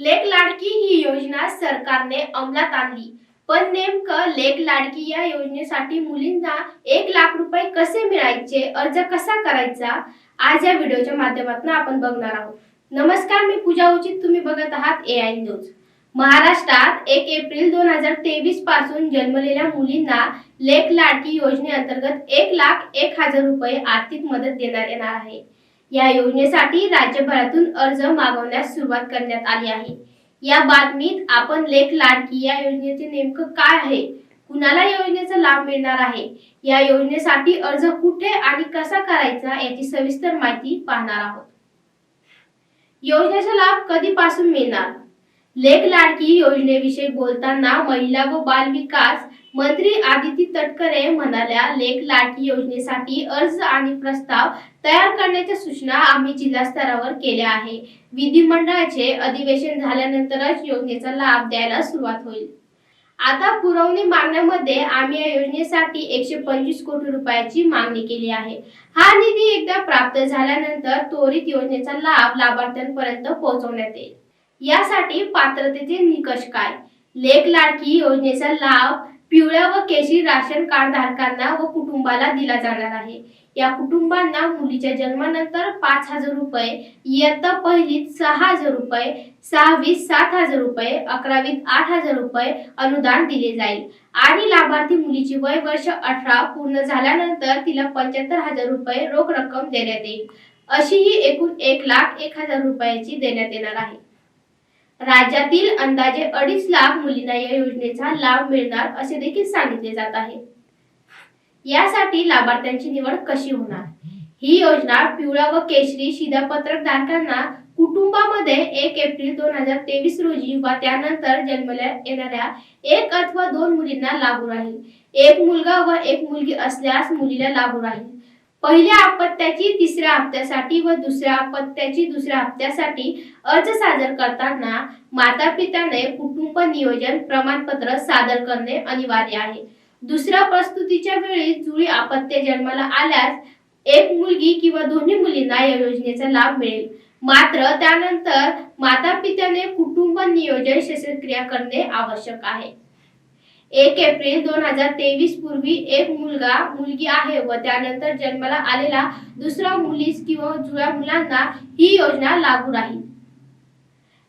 लेक लाडकी ही योजना सरकारने अंमलात आणली. पण नेमकं लेक लाडकी या योजनेसाठी मुलींना एक लाख रुपये कसे मिळायचे? अर्ज कसा करायचा? आज या व्हिडिओच्या माध्यमातून आपण बघणार आहोत. नमस्कार मी पूजा उचित. तुम्ही बघत आहात ए आय न्यूज महाराष्ट्रात एक एप्रिल दोन हजार तेवीसपासून जन्मलेल्या मुलींना लेक लाडकी योजनेअंतर्गत एक लाख एक हजार रुपये आर्थिक मदत देण्यात येणार आहे. या योजनेसाठी राज्यभरातून अर्ज मागवण्यास सुरुवात करण्यात आली आहे. या बातमीत आपण लेख लाडकी या योजनेचे नेमकं काय आहे? कुणाला या योजनेचा लाभ मिळणार आहे? या योजनेसाठी अर्ज कुठे आणि कसा करायचा याची सविस्तर माहिती पाहणार आहोत. योजनेचा लाभ कधीपासून मिळणार? लेख लाडकी योजनेविषयी बोलताना महिला व बाल विकास मंत्री आदिती तटकरे म्हणाल्या लेख लाडकी योजनेसाठी अर्ज आणि प्रस्ताव तयार करण्याच्या सूचना आम्ही जिल्हा स्तरावर केल्या आहे. विधिमंडळाचे अधिवेशन झाल्यानंतरच योजनेचा लाभ द्यायला सुरुवात होईल. आता पुरवणी मागण्यामध्ये आम्ही या योजनेसाठी एकशे पंचवीस कोटी रुपयाची मागणी केली आहे. हा निधी एकदा प्राप्त झाल्यानंतर त्वरित योजनेचा लाभ लाभार्थ्यांपर्यंत पोहोचवण्यात येईल. यासाठी पात्रतेचे निकष काय? लेख लाडकी योजनेचा लाभ पिवळ्या व केशरी राशन कार्ड धारकांना व कुटुंबाला दिला जाणार आहे. या कुटुंबांना मुलीच्या जन्मानंतर पाच हजार रुपये इयत्ता पहिलीत सहा हजार रुपये सहावीत सात हजार रुपये अकरावीत आठ हजार रुपये अनुदान दिले जाईल. आणि लाभार्थी मुलीची वय वर्ष अठरा पूर्ण झाल्यानंतर तिला पंच्याहत्तर हजार रुपये रोख रक्कम देण्यात येईल. अशी ही एकूण एक लाख एक हजार रुपयाची देण्यात येणार आहे. राज्यातील अंदाजे अडीच लाख मुलींना या योजनेचा लाभ मिळणार असे देखील सांगितले जात आहे. यासाठी लाभार्थ्यांची निवड कशी होणार? ही योजना पिवळा व केशरी शिधापत्रक धारकांना कुटुंबामध्ये एक एप्रिल दोन हजार तेवीस रोजी व त्यानंतर जन्मल्या येणाऱ्या एक अथवा दोन मुलींना लागू राहील. एक मुलगा व एक मुलगी असल्यास मुलीला लागू राहील. पहिल्या अपत्याची तिसऱ्या हप्त्यासाठी व दुसऱ्या अपत्याची दुसऱ्या हप्त्यासाठी अर्ज सादर करताना माता पित्याने कुटुंब नियोजन प्रमाणपत्र सादर करणे अनिवार्य आहे. दुसऱ्या प्रस्तुतीच्या वेळी जुळी अपत्य जन्माला आल्यास एक मुलगी किंवा दोन्ही मुलींना या योजनेचा लाभ मिळेल. मात्र त्यानंतर माता पित्याने कुटुंब नियोजन शस्त्रक्रिया करणे आवश्यक आहे. एक एप्रिल दोन हजार तेवीस पूर्वी एक मुलगा मुलगी आहे व त्यानंतर जन्माला आलेला दुसरा मुलीस किंवा जुळ्या मुलांना ही योजना लागू राहील.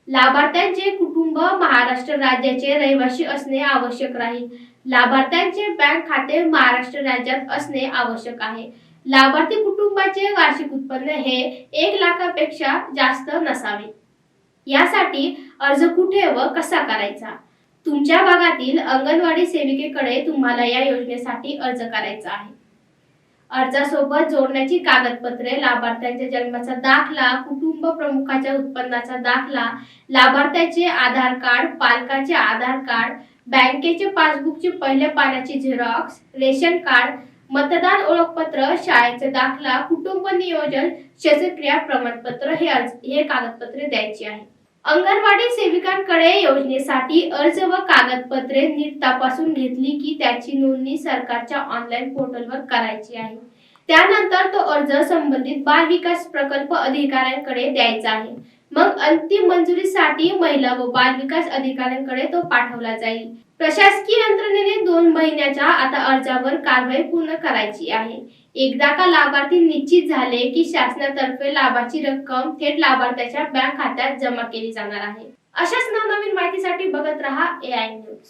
लाभार्थ्यांचे कुटुंब महाराष्ट्र राज्याचे रहिवासी असणे आवश्यक राहील. लाभार्थ्यांचे बँक खाते महाराष्ट्र राज्यात असणे आवश्यक आहे. लाभार्थी कुटुंबाचे वार्षिक उत्पन्न हे एक लाखापेक्षा जास्त नसावे. यासाठी अर्ज कुठे व कसा करायचा? तुमच्या भागातील अंगणवाडी सेविकेकडे तुम्हाला या योजनेसाठी अर्ज करायचा आहे. अर्जासोबत जोडण्याची कागदपत्रे लाभार्थ्यांच्या जन्माचा दाखला कुटुंब प्रमुखाच्या उत्पन्नाचा दाखला लाभार्थ्याचे आधार कार्ड पालकाचे आधार कार्ड बँकेचे पासबुकचे पहिल्या पानाची झेरॉक्स रेशन कार्ड मतदान ओळखपत्र शाळेचे दाखला कुटुंब नियोजन शस्त्रक्रिया प्रमाणपत्र हे अर्ज हे कागदपत्रे द्यायची आहे. अंगणवाडी सेविकांकडे योजनेसाठी अर्ज व कागदपत्रे नीट तपासून घेतली की त्याची नोंदणी सरकारच्या ऑनलाईन पोर्टलवर करायची आहे. त्यानंतर तो अर्ज संबंधित बाल विकास प्रकल्प अधिकाऱ्यांकडे द्यायचा आहे. मग अंतिम मंजुरीसाठी महिला व बाल विकास अधिकाऱ्यांकडे तो पाठवला जाईल. प्रशासकीय यंत्रणेने दोन महिन्याच्या आता अर्जावर कारवाई पूर्ण करायची आहे. एकदा का लाभार्थी निश्चित झाले की शासनातर्फे लाभाची रक्कम थेट लाभार्थ्याच्या बँक खात्यात जमा केली जाणार आहे. अशाच नवनवीन माहितीसाठी बघत रहा ए आय न्यूज